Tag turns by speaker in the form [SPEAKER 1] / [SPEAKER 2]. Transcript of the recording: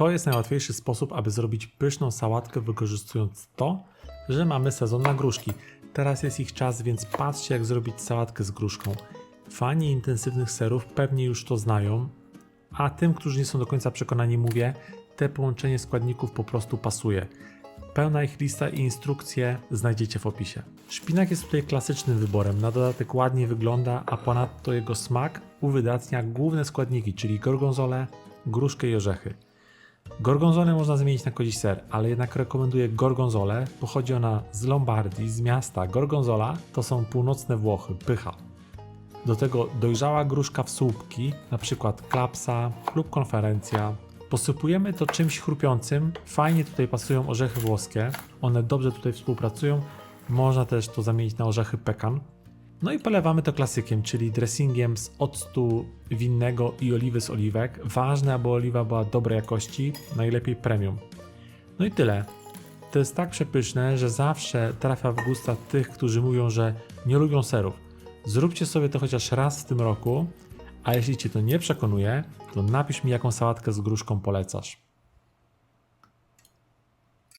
[SPEAKER 1] To jest najłatwiejszy sposób, aby zrobić pyszną sałatkę, wykorzystując to, że mamy sezon na gruszki. Teraz jest ich czas, więc patrzcie, jak zrobić sałatkę z gruszką. Fani intensywnych serów pewnie już to znają, a tym, którzy nie są do końca przekonani, mówię, te połączenie składników po prostu pasuje. Pełna ich lista i instrukcje znajdziecie w opisie. Szpinak jest tutaj klasycznym wyborem, na dodatek ładnie wygląda, a ponadto jego smak uwydatnia główne składniki, czyli gorgonzole, gruszkę i orzechy. Gorgonzolę można zamienić na kozi ser, ale jednak rekomenduję gorgonzolę. Pochodzi ona z Lombardii, z miasta Gorgonzola, to są północne Włochy, pycha. Do tego dojrzała gruszka w słupki, przykład klapsa lub konferencja. Posypujemy to czymś chrupiącym. Fajnie tutaj pasują orzechy włoskie. One dobrze tutaj współpracują. Można też to zamienić na orzechy pekan. No i polewamy to klasykiem, czyli dressingiem z octu winnego i oliwy z oliwek. Ważne, aby oliwa była dobrej jakości, najlepiej premium. No i tyle. To jest tak przepyszne, że zawsze trafia w gusta tych, którzy mówią, że nie lubią serów. Zróbcie sobie to chociaż raz w tym roku, a jeśli Cię to nie przekonuje, to napisz mi jaką sałatkę z gruszką polecasz.